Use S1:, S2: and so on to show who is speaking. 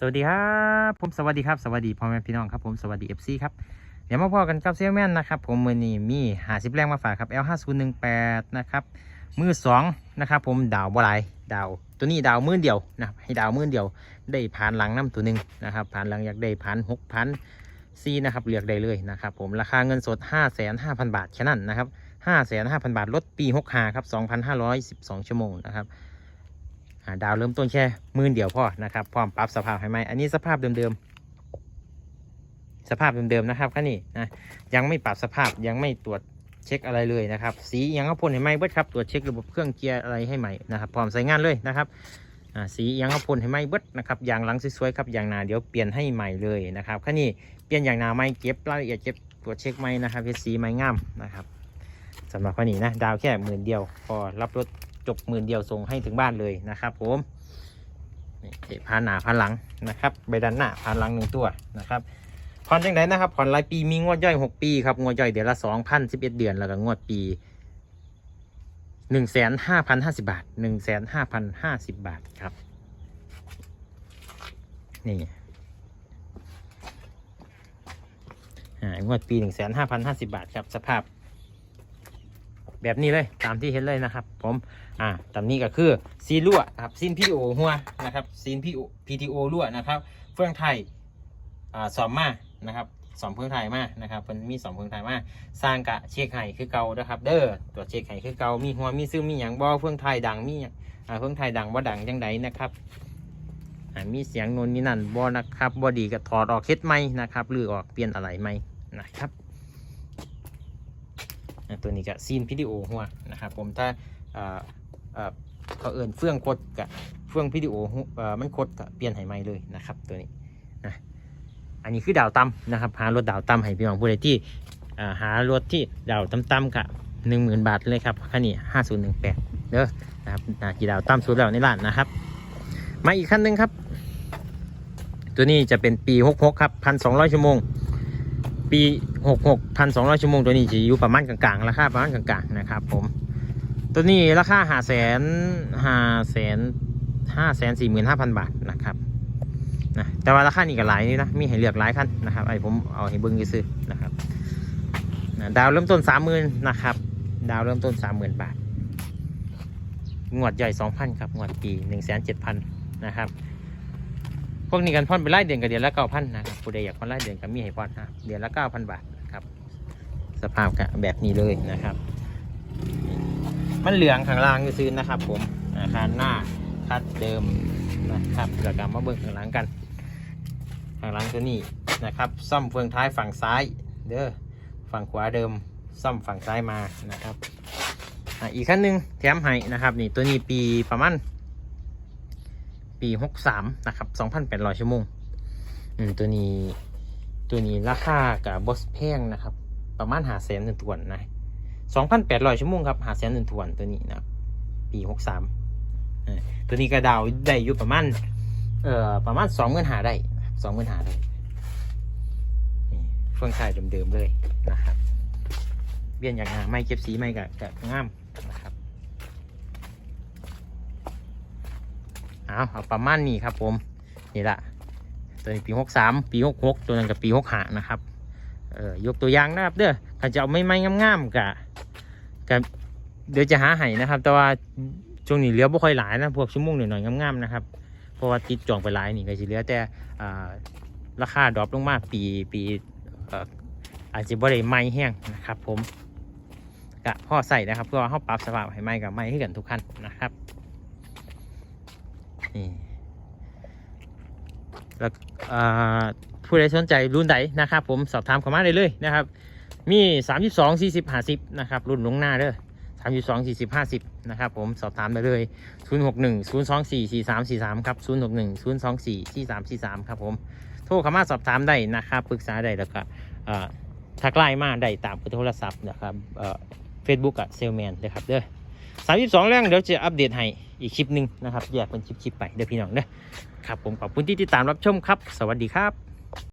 S1: สวัสดีครับผมสวัสดีครับสวัสดีพ่อแม่พี่น้องครับผมสวัสดีเอฟซีครับเดี๋ยวมาพอกันกับเซลแมนนะครับผมมือนี้มีหาสิบแรงมาฝากครับ L5018 นะครับมือสองนะครับผมดาวบ่หลายดาวตัวนี้ดาวมือเดียวนะครับให้ดาวมือเดียว ได้ผ่านหลังน้ำตัวหนึ่งนะครับผ่านหลังอยากได้ผ่านหกพันซีนะครับเลือกได้เลยนะครับผมราคาเงินสด 5 5 0 0 0 0 บาทแค่นั้นนะครับ 5 5 0 0 0บาทลดปี 65 ครับ 2,512 ชั่วโมงนะครับ ดาวเริ่มต้นแค่หมื่นเดียวพอนะครับพร้อมปรับสภาพให้ไหมอันนี้สภาพเดิมๆสภาพเดิมๆนะครับคันนี้นะยังไม่ปรับสภาพยังไม่ตรวจเช็คอะไรเลยนะครับ สียังเอาพ่นให้ไหมเบิดครับตรวจเช็คระบบเครื่องเกียร์อะไรให้ใหม่นะครับพร้อมใช้งานเลยนะครับสียังเอาพ่นให้ไหมเบิดนะครับยางหลังสวยๆครับยางหนาเดี๋ยวเปลี่ยนให้ใหม่เลยนะครับคันนี้เปลี่ยนยางหนาใหม่เก็บรายละเอียดเก็บตรวจเช็คใหมนะครับเพชรสีใหม่งามนะครับสำหรับคันนี้นะดาวแค่หมื่นเดียวพอรับรถ จบหมื่นเดียวส่งให้ถึงบ้านเลยนะครับ ผมนี่เดี๋ยวพานหน้าพานหลังนะครับใบดันหน้าพานหลังหนึ่งตัวนะครับผ่อนจังไดนะครับผ่อนรายปีมีงวดย่อย6ปีครับงวดย่อยเดือนละ2 0 0 11เดือนแล้วก็งวดปี1 5 0 0 0 50บาท1 5 0 0 50บาทครับนี่อ่างวดปี1 5 0 0 0 50บาทครับสภาพ แบบนี้เลยตามที่เห็นเลยนะครับ ผมอ่าตามนี้ก็คือซีนรั่วครับซีนพีโอหัวนะครับซีนพีโอพีทีโอรั่วนะครับเฟื่องไทยอ่าสอมมานะครับสอมเฟื่องไทยมานะครับมันมีสอมเฟื่องไทยมาสร้างกะเช็คไห้คือเก่านะครับ เด้อตัวจเช็คไห้คือเก่ามีหัวมีซึมมีอย่างบ่เฟื่องไทยดังมีหยังอ่าเฟื่องไทยดังบ่ดังจังไดนะครับอ่ามีเสียงโนนนี่นั่นบ่นะครับบ่ดีก็ถอดออกเฮ็ดไหมนะครับหรือออกเปลี่ยนอะไรไหมนะครับ ตัวนี้ก็ซีนวิดีโอหัวนะครับผมถ้าเอ่อเอ่อเขาเอินเฟื่องคดกับเฟื่องวิดีโอมันคดกับเปลี่ยนให้ใหม่เลยนะครับตัวนี้นะอันนี้คือดาวต่ำนะครับหารถดาวต่ำให้พี่น้องผู้ใดที่หารถที่ดาวต่ำๆกับหนึ่งหมื่นบาทเลยครับคันนี้ห้าศูนย์หนึ่งแปดเด้อนะครับนาจีดาวต่ำสุดแล้วในร้านนะครับ มาอีกขั้นหนึ่งครับ ตัวนี้จะเป็นปีหกหกครับพันสองร้อยชั่วโมง ปีหกหกพันสองร้อยชั่วโมงตัวนี้จะอยู่ประมาณกลางๆราคาประมาณกลางๆนะครับผมตัวนี้ราคาหาแสนหาแสนห้าแสนสี่หมื่นห้าพันบาทนะครับนะแต่ว่าราคานี่ก็หลายนี่นะมีให้เลือกหลายคันนะครับไอ้ผมเอาให้เบิ้งซื้อนะครับนะดาวเริ่มต้นสามหมื่นนะครับ ดาวเริ่มต้นสามหมื่นบาทงวดใหญ่สองพันครับงวดปีหนึ่งแสนเจ็ดพันนะครับ พวกนี้กันพ่อนเป็นรายเดือนกับเดือนละเก้าพันนะครับผู้ใดอยากพ่อนรายเดือนก็มีให้พ่อนนะเดือนละเก้าพันบาทครับ สภาพกะแบบนี้เลยนะครับ มันเหลืองข้างล่างก็ซื้อนะครับ ผมอาคารหน้าคัดเดิมนะครับแล้วก็มาเบิ่งข้างหลังกัน ข้างหลังตัวนี้นะครับ ซ่อมเฟืองท้ายฝั่งซ้าย เด้อฝั่งขวาเดิม ซ่อมฝั่งซ้ายมานะครับออีกขั้นหนึ่งแถมให้นะครับ นี่ตัวนี้ปีประมาณ ปีหกสามนะครับสองพันแปดร้อยชั่วโมงอืมตัวนี้ตัวนี้ราคากับบอสแพงนะครับ ประมาณหาแสนหนึ่งทวนนะสองพันแปดร้อยชั่วโมงครับหาแสนหนึ่งทวนตัวนี้นะครับปีหกสามตัวนี้กระดาวได้อยู่ประมาณเอ่อประมาณสองหมื่นหาได้สองหมื่นหาได้เฟื่องไทยเดิมๆเลยนะครับเบี้ยนอย่างงาไม่เก็บสีไม่กับกับงามนะครับ เอาเอาประมาณนี้ครับผมนี่ละตัวนี้ปีหกสามปีหกหกตัวนั้นกับปีหกห้านะครับเออยกตัวอย่างนะครับเด้อถ้าจะเอาไม่ไม่งามๆกะกะเดี๋ยวจะหาให้นะครับ แต่ว่าช่วงนี้เหลือบ่ค่อยหลายนะพวกชั่วโมงหน่อยๆงามๆนะครับเพราะว่าติดจองไปหลายนี่ก็สิเหลือแต่อ่าราคาดรอปลงมาปีปีอาจจะบ่ได้ไม้แห้งนะครับ ผมกะพ่อใส่นะครับเพื่อว่าเขาปรับสภาพให้ไม้กับไม้ให้กันทุกขั้นนะครับ นี่แล้วผู้ใดสนใจรุ่นใดนะครับ ผมสอบถามเข้ามาได้เลยนะครับ มี32 40 50นะครับ รุ่นลงหน้าเด้อ32 40 50นะครับ ผมสอบถามได้เลย061 024 4343ครับ061 024 4343ครับผมโทรเข้ามาสอบถามได้นะครับปรึกษาได้แล้วก็เอ่อทักไลน์มาได้ตามโทรศัพท์นะครับเอ่อเฟซบุ๊กอะเซลแมนเลยครับเด้อสามสิบสองเรื่องเดี๋ยวจะอัปเดตให้ อีกคลิปหนึ่งนะครับ แยกเป็นคลิปๆไปเดี๋ยวพี่น้องเด้อครับผมขอบคุณที่ติดตามรับชมครับ สวัสดีครับ